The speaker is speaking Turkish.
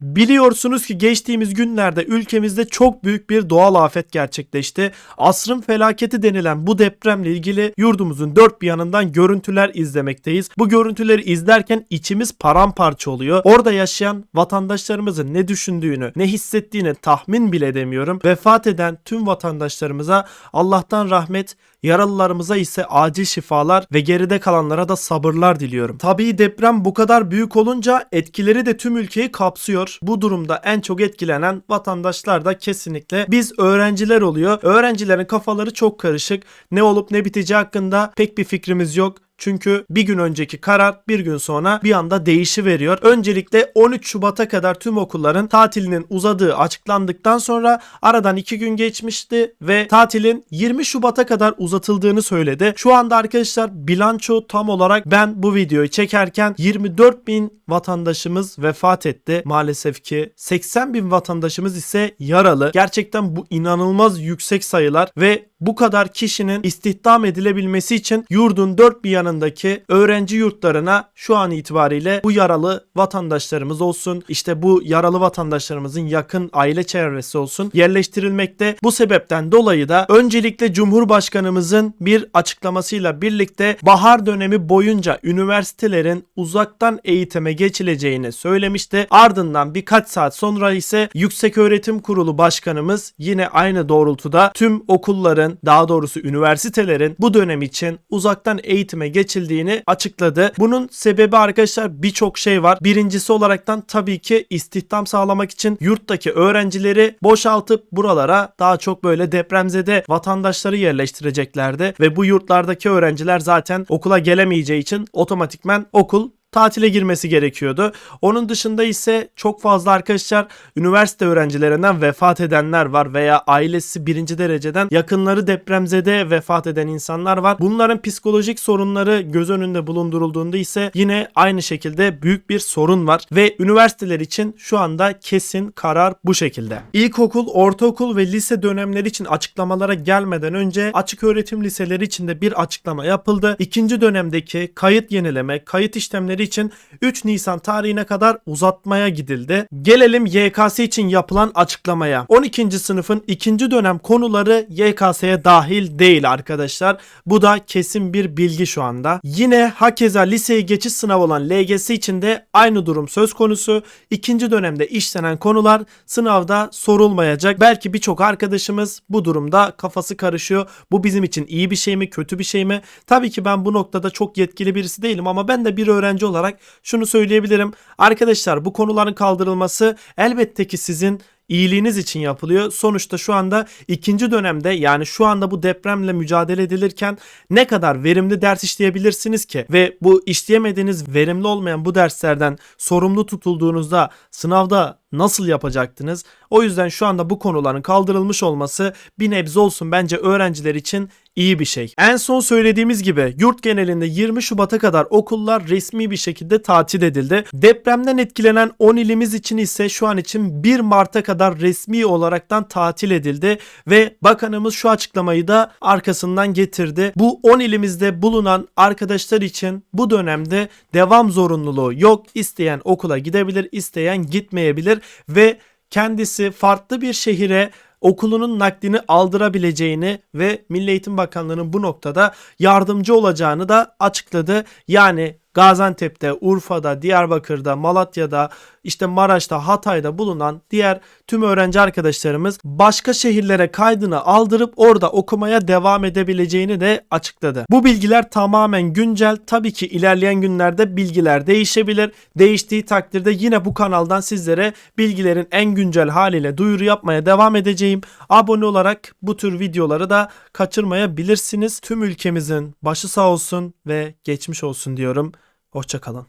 Biliyorsunuz ki geçtiğimiz günlerde ülkemizde çok büyük bir doğal afet gerçekleşti. Asrın felaketi denilen bu depremle ilgili yurdumuzun dört bir yanından görüntüler izlemekteyiz. Bu görüntüleri izlerken içimiz paramparça oluyor. Orada yaşayan vatandaşlarımızın ne düşündüğünü, ne hissettiğini tahmin bile edemiyorum. Vefat eden tüm vatandaşlarımıza Allah'tan rahmet, Yaralılarımıza ise acil şifalar ve geride kalanlara da sabırlar diliyorum. Tabii deprem bu kadar büyük olunca etkileri de tüm ülkeyi kapsıyor. Bu durumda en çok etkilenen vatandaşlar da kesinlikle biz öğrenciler oluyor. Öğrencilerin kafaları çok karışık. Ne olup ne biteceği hakkında pek bir fikrimiz yok. Çünkü bir gün önceki karar bir gün sonra bir anda değişi veriyor. Öncelikle 13 Şubat'a kadar tüm okulların tatilinin uzadığı açıklandıktan sonra aradan 2 gün geçmişti ve tatilin 20 Şubat'a kadar uzatıldığını söyledi. Şu anda arkadaşlar bilanço tam olarak ben bu videoyu çekerken 24 bin vatandaşımız vefat etti. Maalesef ki 80 bin vatandaşımız ise yaralı. Gerçekten bu inanılmaz yüksek sayılar ve bu kadar kişinin istihdam edilebilmesi için yurdun dört bir yanındaki öğrenci yurtlarına şu an itibariyle bu yaralı vatandaşlarımız olsun işte bu yaralı vatandaşlarımızın yakın aile çevresi olsun yerleştirilmekte. Bu sebepten dolayı da öncelikle Cumhurbaşkanımızın bir açıklamasıyla birlikte bahar dönemi boyunca üniversitelerin uzaktan eğitime geçileceğini söylemişti. Ardından birkaç saat sonra ise Yükseköğretim Kurulu Başkanımız yine aynı doğrultuda tüm okulların daha doğrusu üniversitelerin bu dönem için uzaktan eğitime geçildiğini açıkladı. Bunun sebebi arkadaşlar birçok şey var. Birincisi olaraktan tabii ki istihdam sağlamak için yurttaki öğrencileri boşaltıp buralara daha çok böyle depremzede vatandaşları yerleştireceklerdi ve bu yurtlardaki öğrenciler zaten okula gelemeyeceği için otomatikmen okul tatile girmesi gerekiyordu. Onun dışında ise çok fazla arkadaşlar üniversite öğrencilerinden vefat edenler var veya ailesi birinci dereceden yakınları depremzede vefat eden insanlar var. Bunların psikolojik sorunları göz önünde bulundurulduğunda ise yine aynı şekilde büyük bir sorun var ve üniversiteler için şu anda kesin karar bu şekilde. İlkokul, ortaokul ve lise dönemleri için açıklamalara gelmeden önce açık öğretim liseleri için de bir açıklama yapıldı. İkinci dönemdeki kayıt yenileme, kayıt işlemleri için 3 Nisan tarihine kadar uzatmaya gidildi. Gelelim YKS için yapılan açıklamaya. 12. sınıfın ikinci dönem konuları YKS'ye dahil değil arkadaşlar. Bu da kesin bir bilgi şu anda. Yine hakeza liseye geçiş sınavı olan LGS için de aynı durum söz konusu. İkinci dönemde işlenen konular sınavda sorulmayacak. Belki birçok arkadaşımız bu durumda kafası karışıyor. Bu bizim için iyi bir şey mi, kötü bir şey mi? Tabii ki ben bu noktada çok yetkili birisi değilim ama ben de bir öğrenci olarak şunu söyleyebilirim. Arkadaşlar bu konuların kaldırılması elbette ki sizin iyiliğiniz için yapılıyor. Sonuçta şu anda ikinci dönemde yani şu anda bu depremle mücadele edilirken ne kadar verimli ders işleyebilirsiniz ki ve bu işleyemediğiniz verimli olmayan bu derslerden sorumlu tutulduğunuzda sınavda nasıl yapacaktınız? O yüzden şu anda bu konuların kaldırılmış olması bir nebze olsun bence öğrenciler için iyi bir şey. En son söylediğimiz gibi yurt genelinde 20 Şubat'a kadar okullar resmi bir şekilde tatil edildi. Depremden etkilenen 10 ilimiz için ise şu an için 1 Mart'a kadar resmi olaraktan tatil edildi ve bakanımız şu açıklamayı da arkasından getirdi. Bu 10 ilimizde bulunan arkadaşlar için bu dönemde devam zorunluluğu yok. İsteyen okula gidebilir, isteyen gitmeyebilir ve kendisi farklı bir şehire okulunun naklini aldırabileceğini ve Milli Eğitim Bakanlığı'nın bu noktada yardımcı olacağını da açıkladı. Yani Gaziantep'te, Urfa'da, Diyarbakır'da, Malatya'da, işte Maraş'ta, Hatay'da bulunan diğer tüm öğrenci arkadaşlarımız başka şehirlere kaydını aldırıp orada okumaya devam edebileceğini de açıkladı. Bu bilgiler tamamen güncel. Tabii ki ilerleyen günlerde bilgiler değişebilir. Değiştiği takdirde yine bu kanaldan sizlere bilgilerin en güncel haliyle duyuru yapmaya devam edeceğim. Abone olarak bu tür videoları da kaçırmayabilirsiniz. Tüm ülkemizin başı sağ olsun ve geçmiş olsun diyorum. Hoşçakalın.